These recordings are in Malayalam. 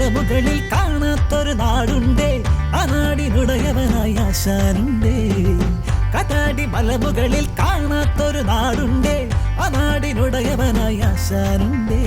മലമുകളിൽ കാണാത്തൊരു നാടുണ്ടേ. ആ നാടിനുടയവനായ ആശാനുണ്ടേ. കഥാടി മലമുകളിൽ കാണാത്തൊരു നാടുണ്ടേ. ആ നാടിനുടയവനായ ആശാനുണ്ടേ.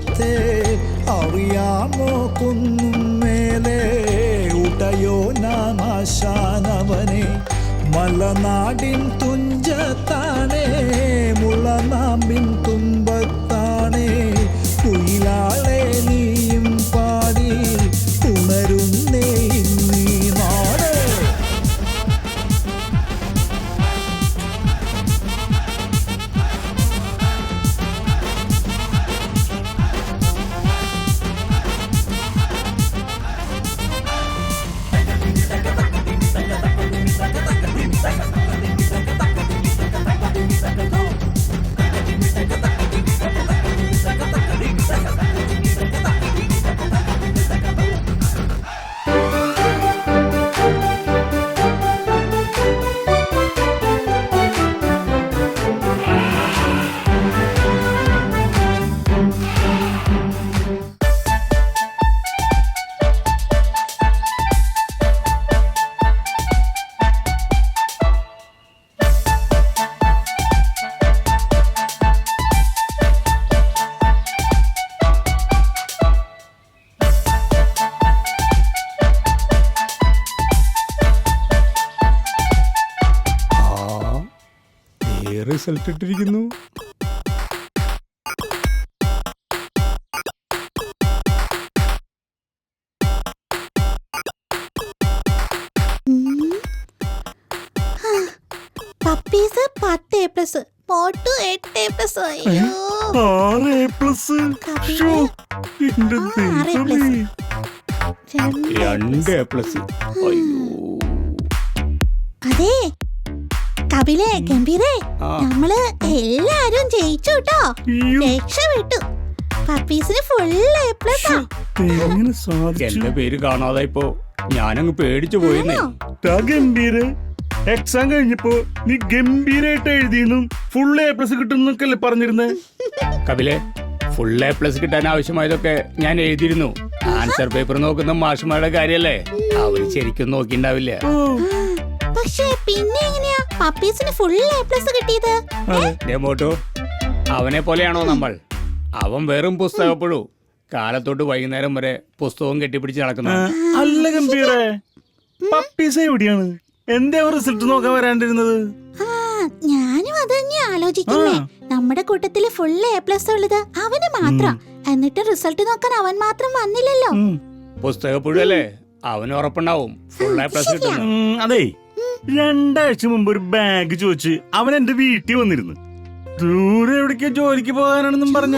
നടത്തത്തെ അറിയാമോ കൊന്നും മേലെ? ഉടയോ നാമാശാനവനെ? മലനാടിൻ തുഞ്ചത്താണേ മുളനാമ്പിൻ റിസൾട്ട് ഇട്ടിരിക്കുന്നു പപ്പീസ് പത്ത് എ പ്ലസ് മോട്ടു എട്ട് എ പ്ലസ് അയ്യോ. ആറ് എ പ്ലസ് കപിൽ. എന്റെ ആ, ആറ് A ദൈവമേ. രണ്ട് രണ്ട് എ പ്ലസ് അയ്യോ. അതെ. കപിലെ ഗംഭീരേ. നമ്മൾ എല്ലാരും ജയിച്ചു കേട്ടോ രക്ഷപ്പെട്ടു. പപ്പീസിന് ഫുൾ എ പ്ലസ് ആ. എങ്ങനെ സാധിച്ചു? എന്റെ പേര് കാണാതെ ഇപ്പോ ഞാനങ്ങ് പേടിച്ചു പോയിന്നേ. ഗംഭീര. എക്സാം കഴിഞ്ഞപ്പോ നീ ഗംഭീരായിട്ട് എഴുതിയെന്നും ഫുൾ എ പ്ലസ് കിട്ടുന്നൊക്കെയല്ലേ പറഞ്ഞിരുന്നേ? കപിലെ ഫുൾ എ പ്ലസ് കിട്ടാൻ ആവശ്യമായതൊക്കെ ഞാൻ എഴുതിയിരുന്നു. ആൻസർ പേപ്പർ നോക്കുന്ന മാഷുമാരുടെ കാര്യല്ലേ? അവർ ശരിക്കും നോക്കിണ്ടാവില്ല. പക്ഷേ പിന്നെ എങ്ങനെയാ? പപ്പീസിന് ഫുൾ എ പ്ലസ് കിട്ടിയത്. മോട്ടു. അവനെ പോലെയാണോ നമ്മൾ? അവൻ വെറും പുസ്തകപ്പുഴു. കാലത്തോട്ട് വൈകുന്നേരം വരെ പുസ്തകവും കെട്ടിപ്പിടിച്ച് നടക്കുന്നു അല്ല ഗംഭീറേ. പപ്പീസ് എവിടെയാണ്? എന്തേ റിസൾട്ട് നോക്കാൻ വരാണ്ടിരുന്നത്? ആ ഞാനും അത് തന്നെ ആലോചിക്കുന്നേ. നമ്മുടെ കൂട്ടത്തിൽ ഫുൾ എ പ്ലസ് ഉള്ളത് അവന് മാത്രം. എന്നിട്ട് റിസൾട്ട് നോക്കാൻ അവൻ മാത്രം വന്നില്ലല്ലോ. പുസ്തകപ്പുഴല്ലേ അവന് ഉറപ്പുണ്ടാവും. ഫുൾ എ പ്ലസ് കിട്ടും അതെ. രണ്ടാഴ്ച മുമ്പ് ഒരു ബാഗ് ചോദിച്ച് അവൻ എന്റെ വീട്ടിൽ വന്നിരുന്നു. ദൂരെ എവിടേക്ക് ജോലിക്ക് പോകാനാണെന്നും പറഞ്ഞ.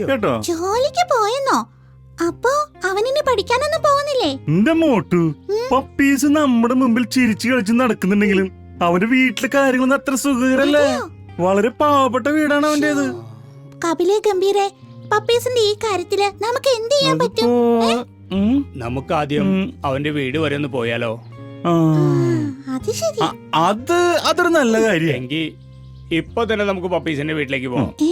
കേട്ടോ? ജോലിക്ക് പോയെന്നോ? അപ്പോ അവനിനി പഠിക്കാനൊന്നും പോകുന്നില്ലേ? എന്റെ മോട്ടു പപ്പീസ് നമ്മുടെ മുമ്പിൽ ചിരിച്ചു കളിച്ച് നടക്കുന്നുണ്ടെങ്കിലും അവന്റെ വീട്ടിലെ കാര്യങ്ങളൊന്നും അത്ര സുഖകരല്ലേ? വളരെ പാവപ്പെട്ട വീടാണ് അവന്റേത്. കപിലെ ഗംഭീരെ പപ്പീസിന്റെ ഈ കാര്യത്തിൽ നമുക്ക് എന്ത് ചെയ്യാൻ പറ്റും? നമുക്ക് ആദ്യം അവന്റെ വീട് വരെ ഒന്ന് പോയാലോ? ആ. ആ, അത് ശരി. അ- അത് അതൊരു നല്ല കാര്യം. എങ്കിൽ ഇപ്പൊ തന്നെ നമുക്ക് പപ്പീസിന്റെ വീട്ടിലേക്ക് പോകാം ഏ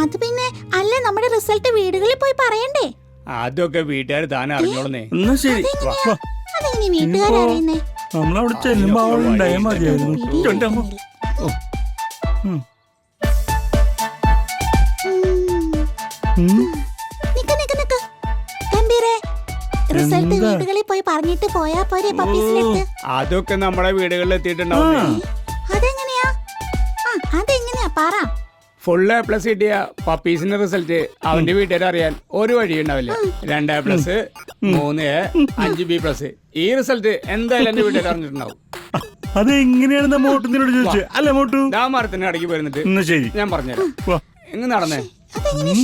അത് പിന്നെ അല്ല നമ്മുടെ റിസൾട്ട് വീടുകളിൽ പോയി പറയണ്ടേ? അതൊക്കെ വീട്ടുകാർ താൻ അറിഞ്ഞോളന്നേ. എന്നാ ശരി. അതെങ്ങനെ നമ്മളവിടെ ചെല്ലുമ്പോ അവൾ ഉണ്ടായാൽ മതിയായിരുന്നു. അമ്മ. ഉം. ഉം. നിക്ക് നിക്ക് നിക്ക്. ഗംഭീരെ റിസൾട്ട്? വീടുകളിൽ പോയി പറഞ്ഞിട്ട് പോയാ പോരെ പപ്പീസിനെടുത്ത്. അതൊക്കെ നമ്മുടെ വീടുകളിൽ എത്തിയിട്ടുണ്ടാവും. ആ. അതെങ്ങനെയാ? ആ അതെങ്ങനെയാ? പറ. ഫുൾ എ പ്ലസ് കിട്ടിയ പപ്പീസിന്റെ റിസൾട്ട് അവന്റെ വീട്ടുകാർ അറിയാൻ ഒരു വഴി ഉണ്ടാവില്ല രണ്ട് എ പ്ലസ് മൂന്ന് എ അഞ്ച് ബി പ്ലസ് ഈ റിസൾട്ട് എന്തായാലും എന്റെ വീട്ടുകാർ അറിഞ്ഞിട്ടുണ്ടാവും. അതെങ്ങനെയാണ് മോട്ടു നിന്നോട് ചോദിച്ചത് അല്ല മോട്ടു? ഞാൻ മരത്തിന് അടക്കി പോയിരുന്നിട്ട് എന്നാ ശരി. ഞാൻ പറഞ്ഞു വാ. എങ്ങ് നടന്നേ? അതെങ്ങനെ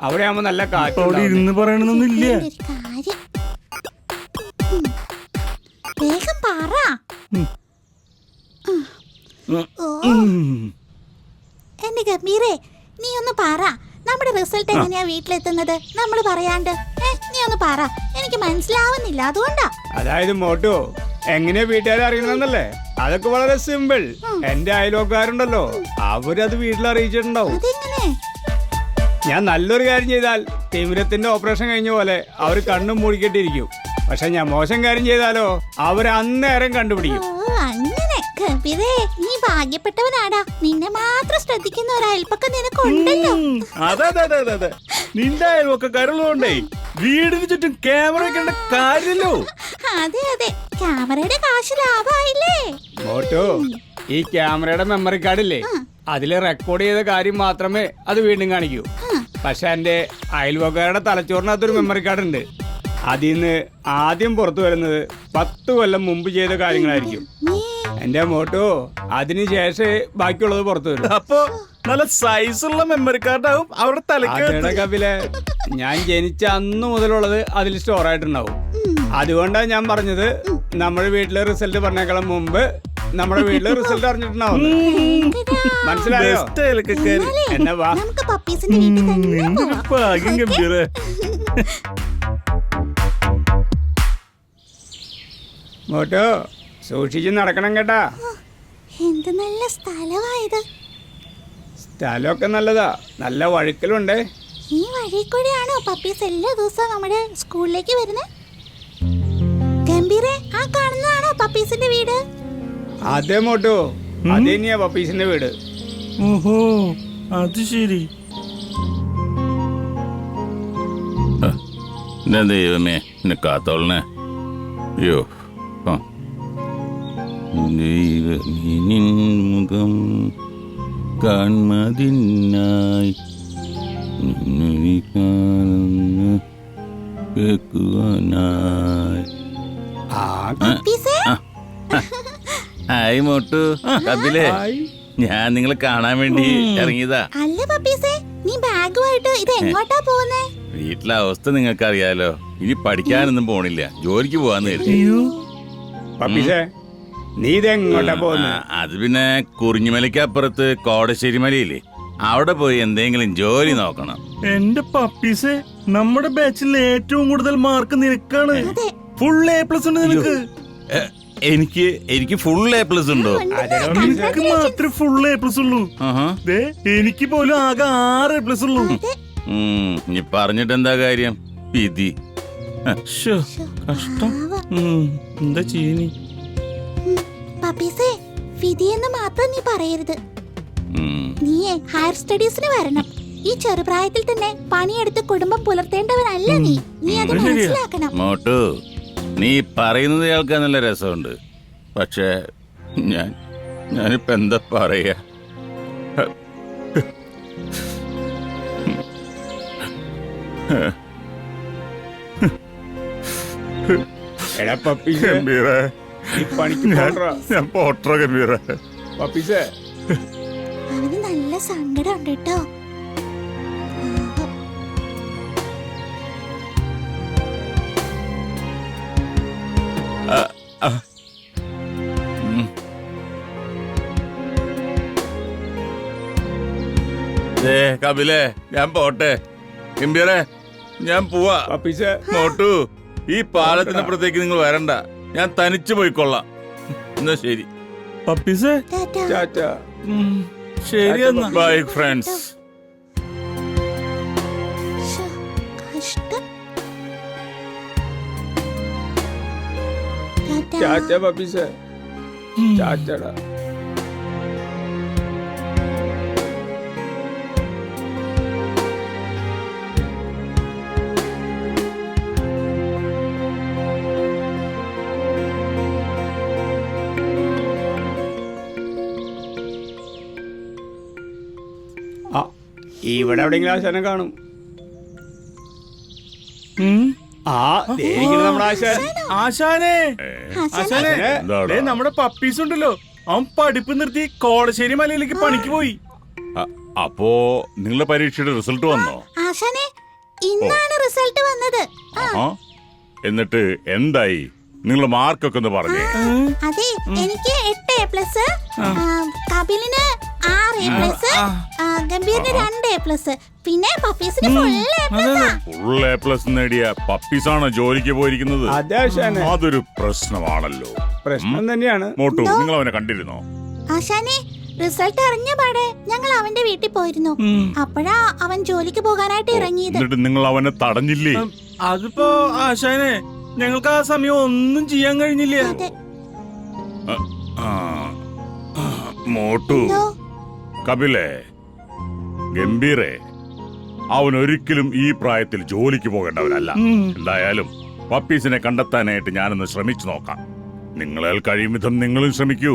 അവിടെ ആവുമ്പോ നല്ല കാറ്റ് അവിടെ. ഇരുന്ന് ഒരു കാര്യം. ഉം. വേഗം പറ. ഓ. എന്റെ ഗംഭീരെ നീ ഒന്ന് പറ. നമ്മുടെ റിസൾട്ട് എങ്ങനെയാ വീട്ടിലെത്തുന്നത്? നമ്മൾ പറയാണ്ട്. ഏ നീ ഒന്ന് പറ. എനിക്ക് മനസ്സിലാവുന്നില്ല. അതുകൊണ്ടാ. അതായത് മോട്ടു എങ്ങനെ വീട്ടുകാരെ അറിയണമെന്നല്ലേ? അതൊക്കെ വളരെ സിമ്പിൾ. എന്റെ അയൽവക്കാരുണ്ടല്ലോ അവരത് വീട്ടിൽ അറിയിച്ചിട്ടുണ്ടാവും അതെങ്ങനെ? ഞാൻ നല്ലൊരു കാര്യം ചെയ്താൽ തിമിരത്തിന്റെ ഓപ്പറേഷൻ കഴിഞ്ഞ പോലെ അവർ കണ്ണും മൂടിക്കെട്ടിരിക്കും. പക്ഷെ ഞാൻ മോശം കാര്യം ചെയ്താലോ അവർ അന്നേരം കണ്ടുപിടിക്കും. അങ്ങനെ ഗംഭീരേ നീ ഭാഗ്യപ്പെട്ടവനാടാ. നിന്നെ മാത്രം ശ്രദ്ധിക്കുന്ന ഒരു അയൽപ്പക്കം നിനക്കുണ്ടല്ലോ. അതെ അതെ അതെ അതെ നിന്റെ അയൽവക്കക്കാരുള്ളതുകൊണ്ടേ വീടിന് ചുറ്റും ക്യാമറ വെക്കേണ്ട കാര്യല്ലോ അതെ അതെ. ക്യാമറയുടെ കാശ് ലാഭായില്ലേ? ഓട്ടോ ഈ ക്യാമറയുടെ മെമ്മറി കാർഡില്ലേ അതിൽ റെക്കോർഡ് ചെയ്ത കാര്യം മാത്രമേ അത് വീണ്ടും കാണിക്കൂ. പക്ഷെ എന്റെ അയൽവക്കാരുടെ തലച്ചോറിനകത്തൊരു മെമ്മറി കാർഡ് ഉണ്ട്. അതിൽ നിന്ന് ആദ്യം പുറത്തു വരുന്നത് പത്ത് കൊല്ലം മുമ്പ് ചെയ്ത കാര്യങ്ങളായിരിക്കും. എന്റെ എന്റെ മോട്ടോ ശേഷം ബാക്കിയുള്ളത് പുറത്തു വരും. അപ്പൊ നല്ല സൈസുള്ള മെമ്മറി കാർഡാവും അവരുടെ തലക്ക് അതേടെ കപിലെ ഞാൻ ജനിച്ച അന്ന് മുതലുള്ളത് അതിൽ സ്റ്റോർ ആയിട്ടുണ്ടാവും. അതുകൊണ്ടാണ് ഞാൻ പറഞ്ഞത് നമ്മുടെ വീട്ടിലെ റിസൾട്ട് പറഞ്ഞേക്കാളും മുമ്പ് നമ്മുടെ വീട്ടിലെ റിസൾട്ട് അറിഞ്ഞിട്ടുണ്ടാവും മനസ്സിലായോ? എന്നാ വാ. നമുക്ക് പപ്പീസിന്റെ വീട്ടിൽ തന്നെ ഭാഗ്യം ഗംഭീര മോട്ടോ സൂക്ഷിച്ച് നടക്കണം കേട്ടാ. എന്ത് നല്ല സ്ഥലമായത്. സ്ഥലമൊക്കെ നല്ലതാ. നല്ല വഴുക്കലുണ്ട്. ഈ വഴി കൂടെയാണോ പപ്പീസ് എല്ലാ ദിവസവും നമ്മുടെ സ്കൂളിലേക്ക് വരുന്നത് ഗംഭീരെ ആ കാണുന്നതാണോ പപ്പീസിന്റെ വീട്? അതെ മോട്ടോ. അത് തന്നെയാ പപ്പീസിന്റെ വീട്. ഓഹോ അത് ശരി. എന്റെ ദൈവമേ? എന്നെ കാത്തോളനെ അയ്യോ ആ. മുഖം കാൺമതിനായി കേൾക്കുവാനായി ആ. ഹായ് മോട്ടു. കപിലേ. ഞാൻ നിങ്ങളെ കാണാൻ വേണ്ടി ഇറങ്ങിയതാ. അല്ല പപ്പീസേ നീ ബാഗുമായിട്ട് ഇത് എങ്ങോട്ടാ പോകുന്നേ വീട്ടിലെ അവസ്ഥ നിങ്ങൾക്ക് അറിയാലോ ഇനി പഠിക്കാനൊന്നും പോണില്ല. ജോലിക്ക് പോവാന്ന് പപ്പീസേ നീ ഇതെങ്ങോട്ടാ എങ്ങോട്ടാ അത് പിന്നെ കുറിഞ്ഞുമലയ്ക്കപ്പുറത്ത് കോടശ്ശേരി മലയില്ലേ അവിടെ പോയി എന്തെങ്കിലും ജോലി നോക്കണം. എന്റെ പപ്പീസേ നമ്മുടെ ബാച്ചിൽ ഏറ്റവും കൂടുതൽ മാർക്ക് നിനക്കാണ്. ഫുൾ എ പ്ലസ് ഉണ്ട് നിനക്ക്. എനിക്ക് എനിക്ക് ഫുൾ എ പ്ലസ് ഉണ്ടോ? നിനക്ക് മാത്രമേ ഫുൾ എ പ്ലസ് ഉള്ളൂ. ദേ എനിക്ക് പോലും ആകെ ആറ് എ പ്ലസ് ഉള്ളൂ. ഉം, ഇനി പറഞ്ഞിട്ട് എന്താ കാര്യം? വിധി. ശ്ശോ, കഷ്ടം. ഉം, എന്താ ചെയ്യനി പപ്പീസേ വിധിയെന്ന് മാത്രം നീ പറയരുത്. ഉം, നീയെ ഹയർ സ്റ്റഡീസിന് വരണം. ഈ ചെറുപ്രായത്തിൽ തന്നെ പണിയെടുത്ത് കുടുംബം പുലർത്തേണ്ടവനല്ല നീ. നീ അത് അത് ശരിയാ. മനസ്സിലാക്കണം. മോട്ടു. നീ പറയുന്നത് കേൾക്കാൻ നല്ല രസമുണ്ട്. പക്ഷേ ഞാൻ ഞാനിപ്പോ എന്താ പറയ? എടാ പപ്പീസേ. ഈ പണിക്ക്. ഞാൻ പോട്ടോ ഗംഭീര. പപ്പീസേ. അവന് നല്ല സങ്കടം ഉണ്ട് കേട്ടോ. കപിലേ ഞാൻ പോട്ടെ. ഗംഭീരെ ഞാൻ പോവാ. നോട്ടു മോട്ടു ഈ പാലത്തിനപ്പുറത്തേക്ക് നിങ്ങൾ വരണ്ട. ഞാൻ തനിച്ചു പോയിക്കൊള്ളാം. എന്നാ ശരി. പപ്പീസേ ടാറ്റാ. ശരി എന്നാ. Bye friends. ടാറ്റാ. പപ്പീസേ ചാറ്റടാ ഇവിടെ എവിടെയെങ്കിലും ആശാനം കാണും. ആ ദേ ഇരിക്കുന്നു നമ്മുടെ ആശാൻ. ആശാനെ. ആശാനെ, ദേ നമ്മുടെ പപ്പീസ് ഉണ്ടല്ലോ. അവൻ പഠിപ്പ് നിർത്തി കോടശ്ശേരി മലയിലേക്ക് പണിക്ക് പോയി. അ- അപ്പോ നിങ്ങളുടെ പരീക്ഷയുടെ റിസൾട്ട് വന്നോ? ആശാനെ ഇന്നാണ് റിസൾട്ട് വന്നത്. ആ. ആ എന്നിട്ട് എന്തായി? നിങ്ങളുടെ മാർക്കൊക്കെ ഒന്ന് പറഞ്ഞേ. അതെ എനിക്ക് എട്ട് എ പ്ലസ് കപിലിന് ആറ് എ പ്ലസ് ഗംഭീറിന് രണ്ട് എ പ്ലസ് പിന്നെ പപ്പീസിന് full A plus full Pappees ആണ് നേടിയ പപ്പീസാണോ ജോലിക്ക് പോയിരിക്കുന്നത്. അതൊരു പ്രശ്നമാണല്ലോ. പ്രശ്നം തന്നെയാണ്. മോട്ടു നിങ്ങൾ അവനെ കണ്ടിരുന്നോ? ആശാനെ റിസൾട്ട് അറിഞ്ഞ പാടെ ഞങ്ങൾ അവന്റെ വീട്ടിൽ പോയിരുന്നു. അപ്പോഴാ അവൻ ജോലിക്ക് പോകാനായിട്ട് ഇറങ്ങിയത്. എന്നിട്ട് നിങ്ങൾ അവനെ തടഞ്ഞില്ലേ? അതിപ്പോ ആശാനെ ഞങ്ങൾക്ക് ആ സമയം ഒന്നും ചെയ്യാൻ കഴിഞ്ഞില്ല? മോട്ടു. കപിലേ ഗംഭീരേ അവൻ ഒരിക്കലും ഈ പ്രായത്തിൽ ജോലിക്ക് പോകേണ്ടവനല്ല. എന്തായാലും പപ്പീസിനെ കണ്ടെത്താനായിട്ട് ഞാനൊന്ന് ശ്രമിച്ചു നോക്കാം. നിങ്ങളാൽ കഴിയും വിധം നിങ്ങളും ശ്രമിക്കൂ.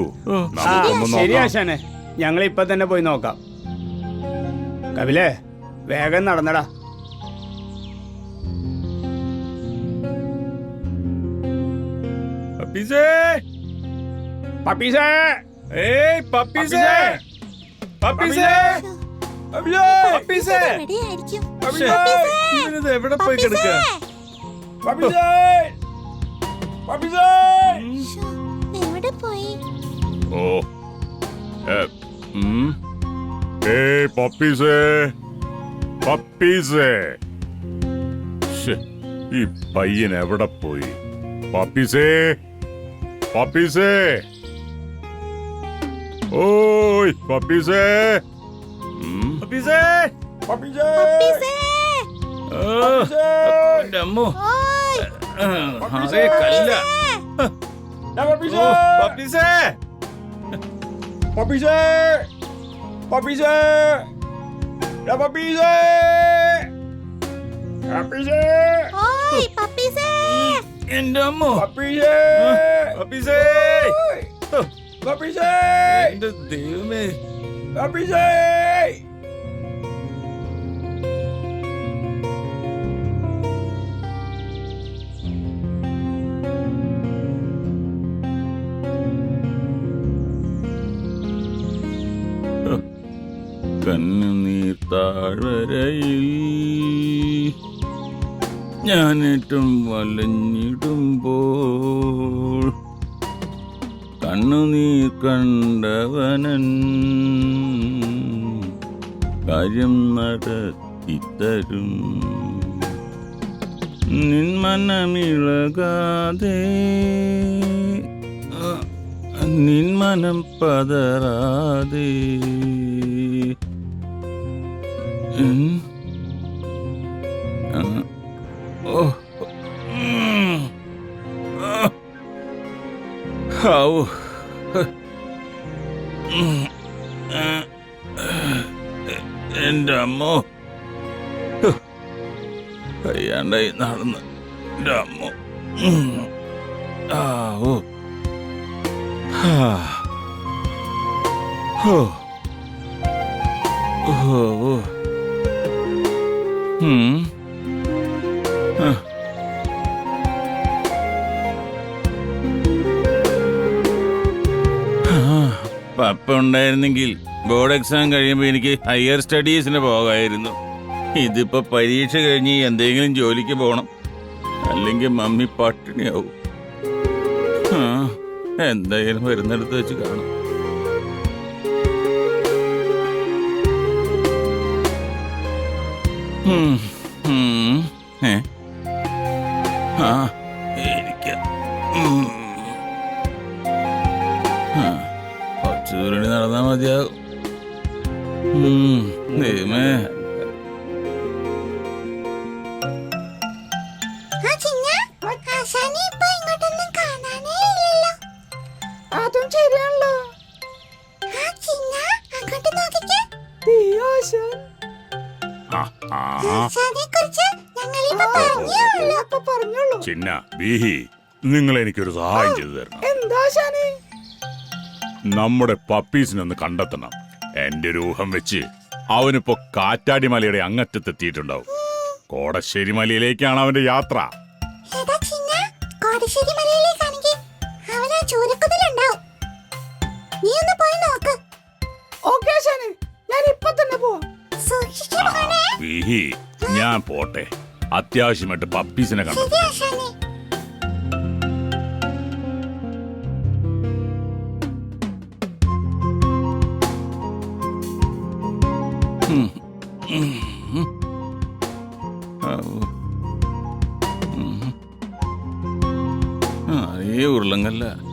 ഞങ്ങൾ ഇപ്പൊ തന്നെ പോയി നോക്കാം. കപിലേ വേഗം നടന്നടാ. പപ്പീസേ! പപ്പീസേ! ഏയ് പപ്പീസേ! എവിടെ പോയി ഓ. ഏയ് പപ്പീസേ! പപ്പീസേ! ഈ പയ്യൻ എവിടെ പോയി? പപ്പീസേ! പപ്പീസേ! ഓയ് പപ്പീസേ ഉം. പപ്പീസേ പപ്പീസേ പപ്പീസേ ആ, എന്റെ അമ്മോ. ഓയ് ആ, അതേ കല്ല പപ്പീസേ പപ്പീസേ പപ്പീസേ പപ്പീസേ പപ്പീസേ പപ്പീസേ ഓയ് എന്റെ ദൈവമേ. കണ്ണുനീർ താഴ്വരയിൽ ഞാനേറ്റം വലഞ്ഞിടുമ്പോൾ കണ്ണുനീർ കണ്ടവനൻ കാര്യം നടത്തിത്തരും നിന്മനമിളകാതെ നിന്മനം. ആ, ഓ ഉം. എന്റെ അമ്മോ. കയ്യാണ്ടായി നടന്ന് എന്റെ അമ്മോ. ആ ഓ. ഓ ഓ ഉം. ആ. പപ്പ ഉണ്ടായിരുന്നെങ്കിൽ ബോർഡ് എക്സാം കഴിയുമ്പോൾ എനിക്ക് ഹയർ സ്റ്റഡീസിന് പോകായിരുന്നു. ഇതിപ്പോ പരീക്ഷ കഴിഞ്ഞ് എന്തെങ്കിലും ജോലിക്ക് പോകണം അല്ലെങ്കിൽ മമ്മി പട്ടിണിയാവും. എന്തായാലും വരുന്നിടത്ത് വെച്ച് കാണും. ഏ? ആ ചിന്ന ബീഹി നിങ്ങൾ എനിക്കൊരു സഹായം ചെയ്തു തരണം. എന്താ ഷാനി? നമ്മുടെ പപ്പീസിനൊന്ന് കണ്ടെത്തണം. എന്റെ ഒരു ഊഹം വെച്ച് അവനിപ്പോ കാറ്റാടിമലയുടെ അങ്ങറ്റത്തെത്തിയിട്ടുണ്ടാവും. കോടശ്ശേരി മലയിലേക്കാണ് അവന്റെ യാത്ര. ഏതാ ചിന്ന? കോടശ്ശേരി മലയിലേക്കാണെങ്കിൽ അവനാ ചൂരക്കുതിലുണ്ടാവും. നീ ഒന്ന് പോയി നോക്ക്. ഓക്കെ ആശാനെ ഞാൻ ഇപ്പൊ തന്നെ പോവാം. സൂക്ഷിച്ചു പോണേ ഞാൻ പോട്ടെ. അത്യാവശ്യമായിട്ട് പപ്പീസിനെ കണ്ടു. അതേ ഉരുളങ്ങല്ല.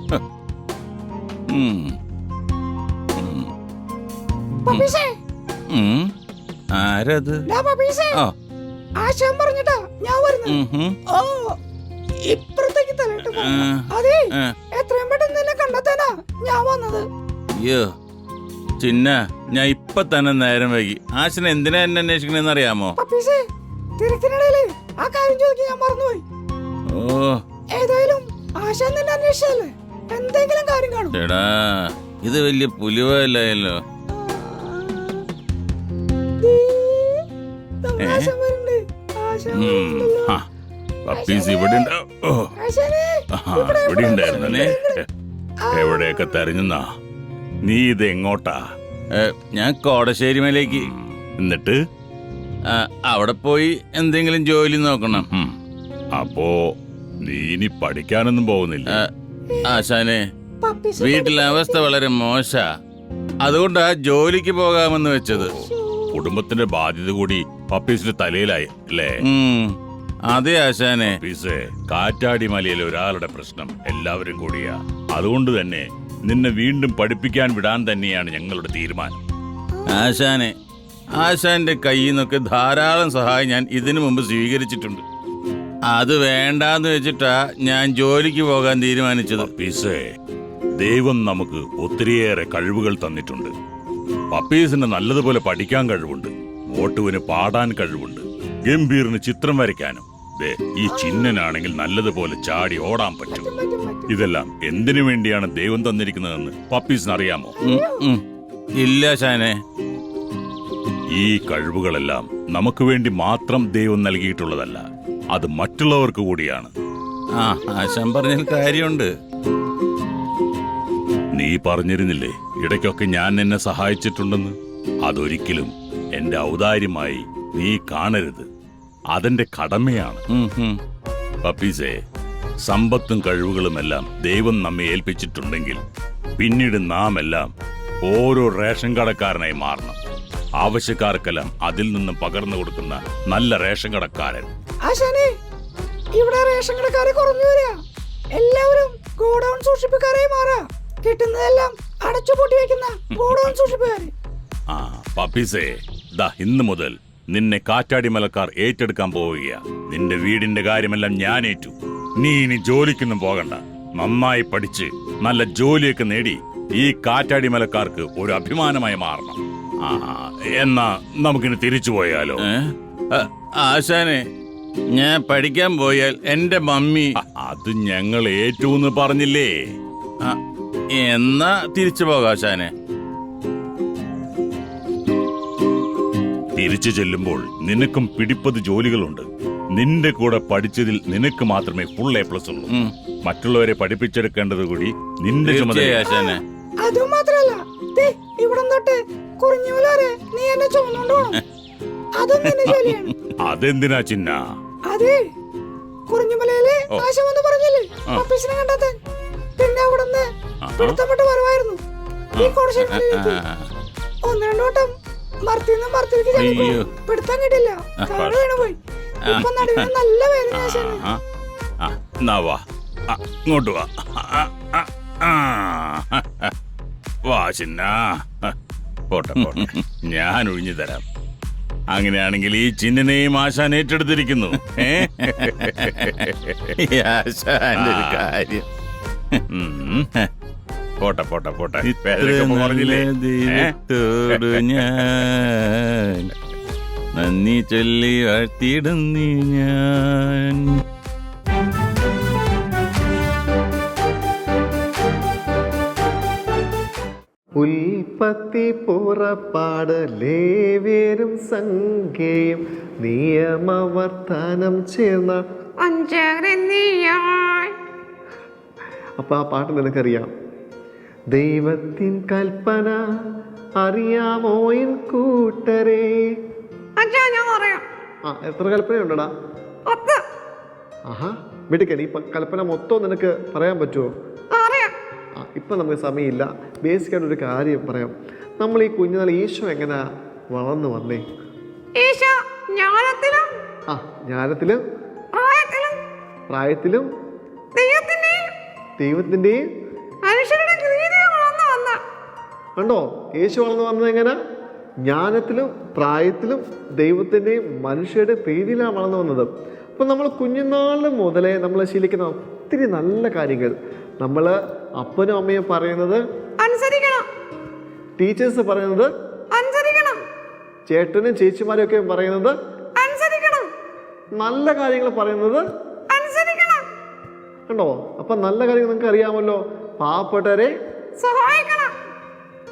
ആരത്? ആ. ആശാൻ പറഞ്ഞിട്ടാ ഞാൻ വരുന്നത്. ഓ ഇപ്പുറത്തേക്ക് തലയിട്ട് അതെ. എത്രയും പെട്ടെന്ന് നിന്നെ കണ്ടെത്താനാ ഞാൻ വന്നത്. അയ്യോ ചിന്ന ഞാൻ ഇപ്പൊ തന്നെ നേരം വൈകി. ആശന എന്തിനാ എന്നെ അന്വേഷിക്കണെന്ന് അറിയാമോ? തിരക്കിനിടയിൽ ആ കാര്യം ചോദിക്കാൻ ഞാൻ മറന്നുപോയി. ഓ. ഏതായാലും ആശ നിന്നെ അന്വേഷിച്ചല്ലേ എന്തെങ്കിലും കാര്യം കാണും. എടാ ഇത് വലിയ പുലിവല്ലോ ആശാൻ പപ്പീസ് ഇവിടെ ഉണ്ടാ- ഓ, ആശാനെ ആഹാ, ഇവിടെ ഉണ്ടായിരുന്നല്ലേ? എവിടെയൊക്കെ തെരഞ്ഞെന്നാ? നീ ഇത് എങ്ങോട്ടാ? ഞാൻ കോടശ്ശേരി മേലേക്ക് എന്നിട്ട്? ആ, അവിടെ പോയി എന്തെങ്കിലും ജോലി നോക്കണം. ഉം, അപ്പോ നീ ഇനി പഠിക്കാനൊന്നും പോകുന്നില്ല? ആ, ആശാനെ വീട്ടിലെ അവസ്ഥ വളരെ മോശ. അതുകൊണ്ടാ ജോലിക്ക് പോകാമെന്ന് വെച്ചത്. കുടുംബത്തിന്റെ ബാധ്യത കൂടി പപ്പീസിന്റെ തലയിലായി അല്ലേ? ഉം, അതെ ആശാനെ. പപ്പീസേ കാറ്റാടി മലയിലെ ഒരാളുടെ പ്രശ്നം എല്ലാവരും കൂടിയാ. അതുകൊണ്ട് തന്നെ നിന്നെ വീണ്ടും പഠിപ്പിക്കാൻ വിടാൻ തന്നെയാണ് ഞങ്ങളുടെ തീരുമാനം. ആശാനെ ആശാന്റെ കയ്യിൽ നിന്നൊക്കെ ധാരാളം സഹായം ഞാൻ ഇതിനു മുമ്പ് സ്വീകരിച്ചിട്ടുണ്ട്. അത് വേണ്ടാന്ന് വെച്ചിട്ടാ ഞാൻ ജോലിക്ക് പോകാൻ തീരുമാനിച്ചത്. പപ്പീസേ ദൈവം നമുക്ക് ഒത്തിരിയേറെ കഴിവുകൾ തന്നിട്ടുണ്ട്. പപ്പീസിന് നല്ലതുപോലെ പഠിക്കാൻ കഴിവുണ്ട്. ഓട്ടുവിന് പാടാൻ കഴിവുണ്ട്. ഗംഭീറിന് ചിത്രം വരയ്ക്കാനും. ദേ ഈ ചിഹ്നനാണെങ്കിൽ നല്ലതുപോലെ ചാടി ഓടാൻ പറ്റും. ഇതെല്ലാം എന്തിനു വേണ്ടിയാണ് ദൈവം തന്നിരിക്കുന്നതെന്ന് പപ്പീസിന് അറിയാമോ. ഇല്ല ആശാനെ ഈ കഴിവുകളെല്ലാം നമുക്ക് വേണ്ടി മാത്രം ദൈവം നൽകിയിട്ടുള്ളതല്ല. അത് മറ്റുള്ളവർക്ക് കൂടിയാണ്. ആ ആശാൻ പറഞ്ഞതിൽ കാര്യമുണ്ട്. നീ പറഞ്ഞിരുന്നില്ലേ? ഇടയ്ക്കൊക്കെ ഞാൻ നിന്നെ സഹായിച്ചിട്ടുണ്ടെന്ന്. അതൊരിക്കലും എന്റെ ഔദാര്യമായി നീ കാണരുത്. അതെന്റെ കടമയാണ്. പപ്പീസേ സമ്പത്തും കഴിവുകളുമെല്ലാം ദൈവം നമ്മെ ഏൽപ്പിച്ചിട്ടുണ്ടെങ്കിൽ പിന്നീട് നാം എല്ലാം ഓരോ റേഷൻ കടക്കാരനായി മാറണം. ആവശ്യക്കാർക്കെല്ലാം അതിൽ നിന്നും പകർന്നു കൊടുക്കുന്ന നല്ല റേഷൻ കടക്കാരൻ. ആശാനെ ഇവിടെ റേഷൻ കടക്കാരെ കുറഞ്ഞു വരിക. എല്ലാവരും ഗോഡൌൺ സൂക്ഷിപ്പുകാരായി മാറാ. കിട്ടുന്നതെല്ലാം അടച്ചുപൂട്ടി വെക്കുന്ന ഗോഡൌൺ സൂക്ഷിപ്പുകാര്. ആ പപ്പീസേ ദാ ഇന്ന് മുതൽ നിന്നെ കാറ്റാടി മലക്കാർ ഏറ്റെടുക്കാൻ പോവുകയാ. നിന്റെ വീടിന്റെ കാര്യമെല്ലാം ഞാൻ ഏറ്റു. നീ ഇനി ജോലിക്കൊന്നും പോകണ്ട. നന്നായി പഠിച്ച് നല്ല ജോലിയൊക്കെ നേടി ഈ കാറ്റാടി മലക്കാർക്ക് ഒരു അഭിമാനമായി മാറണം. ആ എന്നാ നമുക്കിനി തിരിച്ചു പോയാലോ? ആ, ആശാനെ ഞാൻ പഠിക്കാൻ പോയാൽ എന്റെ മമ്മി അത് ഞങ്ങൾ ഏറ്റു എന്ന് പറഞ്ഞില്ലേ? ആ, എന്നാ തിരിച്ചു പോകാം ആശാനെ തിരിച്ചു ചെല്ലുമ്പോൾ നിനക്കും പിടിപ്പത് ജോലികളുണ്ട്. നിന്റെ കൂടെ പഠിച്ചതിൽ നിനക്ക് മാത്രമേ ഫുൾ എ പ്ലസ് ഉള്ളൂ. മറ്റുള്ളവരെ പഠിപ്പിച്ചെടുക്കേണ്ടത് കൂടി നിന്റെ ചുമതല ആശാനെ അതും മാത്രല്ല. ദേ ഇവിടം തൊട്ട് കുറിഞ്ഞൂല വരെ നീ എന്നെ ജോലിയാണ് അതെന്തിനാ ചിന്ന? അതെ കുറിഞ്ഞുമലയിൽ ആശ വന്ന് പറഞ്ഞില്ലേ? പപ്പീസിനെ കണ്ടെത്താൻ പിന്നെ അവിടുന്ന് പിടുത്തപ്പെട്ട് വരുമായിരുന്നു ഈ കോർഷൻ ഒന്ന് രണ്ടു വട്ടം മർത്തിന്ന് മർത്തിക്ക് അയ്യോ. പിടുത്തം കിട്ടില്ല താഴെ വീണ് പോയി. ഇപ്പൊ നടുവിന് നല്ല വേദന ആശാന്. ആ, ആ, എന്നാ വാ. ആ, ഇങ്ങോട്ട് വാ. ആ, ആ, ആ. വാ ചിന്ന. പോട്ടെ പോട്ടെ. ഞാൻ ഒഴിഞ്ഞു തരാം. അങ്ങനെയാണെങ്കിൽ ഈ ചിന്നനെയും ആശാൻ ഏറ്റെടുത്തിരിക്കുന്നു. ഏ? ഈ ആശാന്റെ ഒരു കാര്യം. ഉം. പോട്ടെ പോട്ടെ പോട്ടെ. പറഞ്ഞില്ലേ? ദൈവത്തോട് ഞാൻ നന്ദി ചൊല്ലി വാഴ്ത്തിയിടുന്നി ഞാൻ. ഉൽപ്പത്തി പുറപ്പാട് ലേവേരും സംഖ്യയും നിയമവർത്തനം ചേർന്ന അപ്പൊ ആ പാട്ട് നിനക്കറിയാം. ദൈവത്തിൻ കൽപ്പന അറിയാമോ എൻ കൂട്ടരെ? ആ എത്ര കൽപ്പനയുണ്ടടാ? ആഹാ മിടുക്കൻ ഈ പ- കൽപ്പന മൊത്തം നിനക്ക് പറയാൻ പറ്റുമോ ആ ഇപ്പം നമുക്ക് സമയമില്ല. ബേസിക് ആയിട്ട് ഒരു കാര്യം പറയാം. നമ്മൾ ഈ കുഞ്ഞുനാൾ ഈശോ എങ്ങനെ വളർന്നു വന്നേ? ഈശോ ജ്ഞാനത്തിലും ആ ജ്ഞാനത്തിലും പ്രായത്തിലും പ്രായത്തിലും ദൈവത്തിന്റെയും ദൈവത്തിന്റെയും മനുഷ്യരുടെ കണ്ടോ? യേശു വളർന്നു വന്നത് എങ്ങനെ? ജ്ഞാനത്തിലും പ്രായത്തിലും ദൈവത്തിന്റെയും മനുഷ്യരുടെ പ്രീതിയിലാണ് വളർന്നു വന്നത്. അപ്പം നമ്മൾ കുഞ്ഞുനാൾ മുതലേ നമ്മൾ ശീലിക്കുന്ന ഒത്തിരി നല്ല കാര്യങ്ങൾ. നമ്മൾ അപ്പനും അമ്മയും പറയുന്നത് അനുസരിക്കണം. ടീച്ചേഴ്സ് പറയുന്നത് അനുസരിക്കണം. ചേട്ടനും ചേച്ചിമാരും ഒക്കെ പറയുന്നത് അനുസരിക്കണം. നല്ല കാര്യങ്ങൾ പറയുന്നത് അനുസരിക്കണം. കണ്ടോ? അപ്പൊ നല്ല കാര്യങ്ങൾ നിങ്ങൾക്ക് അറിയാമല്ലോ. പാവപ്പെട്ടവരെ സഹായിക്കണം.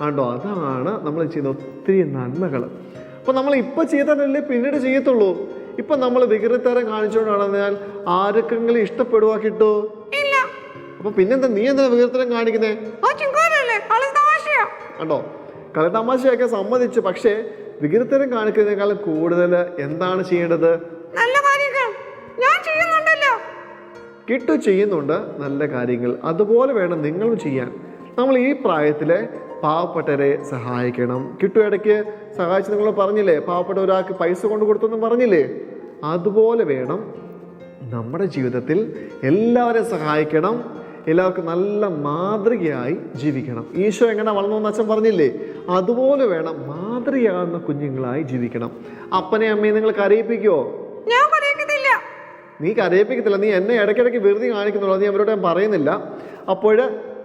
കണ്ടോ? അതാണ് നമ്മൾ ചെയ്യുന്ന ഒത്തിരി നന്മകൾ. അപ്പം നമ്മൾ ഇപ്പോൾ ചെയ്തതല്ലേ പിന്നീട് ചെയ്യത്തുള്ളൂ? ഇപ്പം നമ്മൾ വികൃതരം കാണിച്ചുകൊണ്ടാണെന്നാൽ ആരൊക്കെങ്കിലും ആർക്കെങ്കിലും ഇഷ്ടപ്പെടുക കിട്ടൂ? ഇല്ല. അപ്പം പിന്നെന്താ? നീ എന്താ വികൃതരം കാണിക്കുന്നേ? കണ്ടോ? കളിതമാശയൊക്കെ സമ്മതിച്ചു. പക്ഷേ വികൃതരം കാണിക്കുന്നതിനേക്കാൾ കൂടുതൽ എന്താണ് ചെയ്യേണ്ടത്? നല്ല കാര്യങ്ങൾ. ഞാൻ ചെയ്യുന്നുണ്ടല്ലോ. കിട്ടു ചെയ്യുന്നുണ്ട് നല്ല കാര്യങ്ങൾ. അതുപോലെ വേണം നിങ്ങളും ചെയ്യാൻ. നമ്മൾ ഈ പ്രായത്തിലെ പാവപ്പെട്ടവരെ സഹായിക്കണം. കിട്ടു ഇടയ്ക്ക് സഹായിച്ച് നിങ്ങൾ പറഞ്ഞില്ലേ പാവപ്പെട്ട ഒരാൾക്ക് പൈസ കൊണ്ട് കൊടുത്തെന്നും പറഞ്ഞില്ലേ? അതുപോലെ വേണം നമ്മുടെ ജീവിതത്തിൽ എല്ലാവരെയും സഹായിക്കണം എല്ലാവർക്കും നല്ല മാതൃകയായി ജീവിക്കണം. ഈശോ എങ്ങനെ വളർന്നു അച്ഛൻ പറഞ്ഞില്ലേ അതുപോലെ വേണം മാതൃകയാകുന്ന കുഞ്ഞുങ്ങളായി ജീവിക്കണം. അപ്പനെ അമ്മയെ നിങ്ങൾ കരയിപ്പിക്കുമോ ഞാൻ പറയിക്കത്തില്ല നീ കരയിപ്പിക്കത്തില്ല നീ എന്നെ ഇടയ്ക്കിടയ്ക്ക് വെറുതെ കാണിക്കുന്നുള്ളൂ നീ അവരോട് ഞാൻ പറയുന്നില്ല. അപ്പോൾ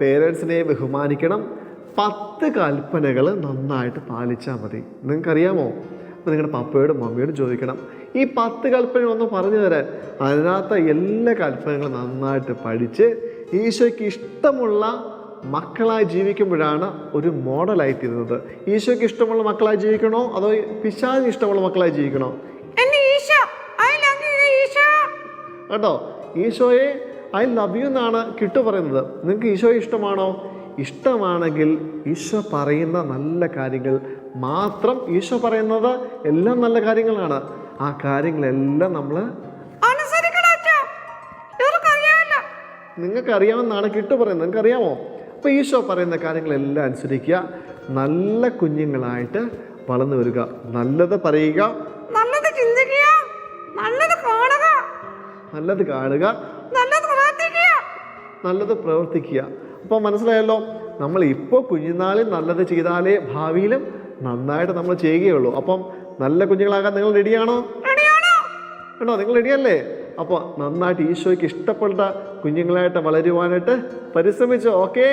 പേരൻസിനെ ബഹുമാനിക്കണം. പത്ത് കൽപ്പനകൾ നന്നായിട്ട് പാലിച്ചാൽ മതി. നിങ്ങൾക്കറിയാമോ? അപ്പോൾ നിങ്ങളുടെ പപ്പയോടും മമ്മിയോടും ചോദിക്കണം. ഈ പത്ത് കൽപ്പന ഒന്ന് പറഞ്ഞു തരാൻ. അതിനകത്ത എല്ലാ കൽപ്പനകളും നന്നായിട്ട് പഠിച്ച് ഈശോയ്ക്ക് ഇഷ്ടമുള്ള മക്കളായി ജീവിക്കുമ്പോഴാണ് ഒരു മോഡലായി തീരുന്നത്. ഈശോയ്ക്ക് ഇഷ്ടമുള്ള മക്കളായി ജീവിക്കണോ? അതോ പിശാചിന് ഇഷ്ടമുള്ള മക്കളായി ജീവിക്കണോ? കേട്ടോ? ഈശോയെ ഐ ലവ് യു എന്നാണ് കിട്ടു പറയുന്നത്. നിങ്ങൾക്ക് ഈശോ ഇഷ്ടമാണോ? ഇഷ്ടമാണെങ്കിൽ ഈശോ പറയുന്ന നല്ല കാര്യങ്ങൾ മാത്രം ഈശോ പറയുന്നത് എല്ലാം നല്ല കാര്യങ്ങളാണ്. ആ കാര്യങ്ങളെല്ലാം നമ്മൾ നിങ്ങൾക്കറിയാമെന്നാണ് കിട്ടു പറയുന്നത്. നിങ്ങൾക്ക് അറിയാമോ അപ്പോൾ ഈശോ പറയുന്ന കാര്യങ്ങളെല്ലാം അനുസരിക്കുക. നല്ല കുഞ്ഞുങ്ങളായിട്ട് വളർന്നു വരിക. നല്ലത് പറയുക. നല്ലത് ചിന്തിക്കുക. നല്ലത് കാണുക. നല്ലത് കാണുക. നല്ലത് പ്രവർത്തിക്കുക. അപ്പോൾ മനസ്സിലായല്ലോ നമ്മൾ ഇപ്പോൾ കുഞ്ഞുനാളിൽ നല്ലത് ചെയ്താലേ ഭാവിയിലും നന്നായിട്ട് നമ്മൾ ചെയ്യുകയുള്ളൂ. അപ്പം നല്ല കുഞ്ഞുങ്ങളാകാൻ നിങ്ങൾ റെഡിയാണോ? കേട്ടോ നിങ്ങൾ റെഡിയല്ലേ? അപ്പോൾ നന്നായിട്ട് ഈശോയ്ക്ക് ഇഷ്ടപ്പെട്ട കുഞ്ഞുങ്ങളായിട്ട് വളരുവാനായിട്ട് പരിശ്രമിച്ചോ ഓക്കെ.